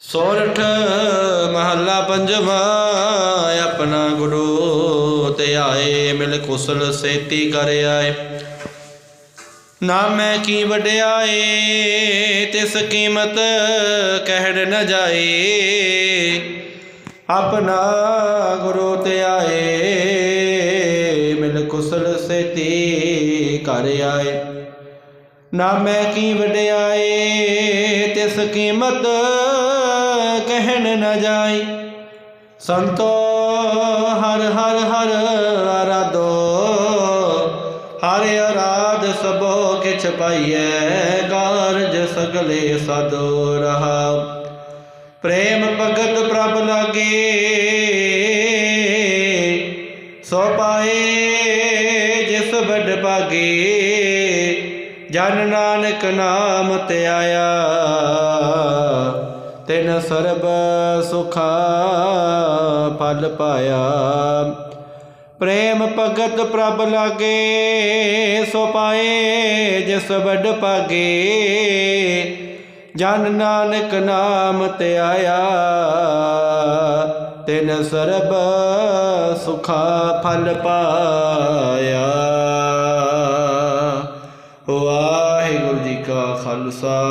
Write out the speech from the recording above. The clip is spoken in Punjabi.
ਸੋਰਠ ਮਹੱਲਾ ਪੰਜਵਾਂ, ਆਪਣਾ ਗੁਰੂ ਤੇ ਆਏ, ਮਿਲ ਕੁਸਲ ਸੇਤੀ ਕਰ ਆਏ। ਨਾਮੈ ਕੀ ਵਡਿਆਏ, ਤਿਸ ਕੀਮਤ ਕਹਿੜ ਨ ਜਾਏ। ਆਪਣਾ ਗੁਰੂ ਤੇ ਆਏ, ਮਿਲ ਕੁਸਲ ਸੇਤੀ ਕਰ ਆਏ। ਨਾਮੈ ਕੀ ਵਡਿਆਏ, ਤਿਸ ਕੀਮਤ ਕਹਿਣ ਨਾ ਜਾਈ। ਸੰਤੋ ਹਰ ਹਰ ਹਰ ਆਰਾਧੋ, ਹਰ ਅਰਾਧ ਸਭੋ ਕਿਛ ਪਾਈਐ, ਕਾਰਜ ਸਗਲੇ ਸਦੋ ਰਹਾ। ਪ੍ਰੇਮ ਭਗਤ ਪ੍ਰਭ ਲਾਗੇ, ਸੋ ਪਾਏ ਜਿਸ ਵੱਡ ਭਾਗੇ, ਜਨ ਨਾਨਕ ਨਾਮ ਤੇ ਆਇਆ। ਤਿਨ ਸਰਬ ਸੁਖਾ ਫਲ ਪਾਇਆ। ਪ੍ਰੇਮ ਭਗਤ ਪ੍ਰਭ ਲਾਗੇ, ਸੋ ਪਾਏ ਜਿਸ ਵੱਡ ਪਾਗੇ ਜਨ ਨਾਨਕ ਨਾਮ ਤੇ ਆਇਆ। ਤਿਨ ਸਰਬ ਸੁਖਾ ਫਲ ਪਾਇਆ। ਵਾਹਿਗੁਰੂ ਜੀ ਕਾ ਖਾਲਸਾ।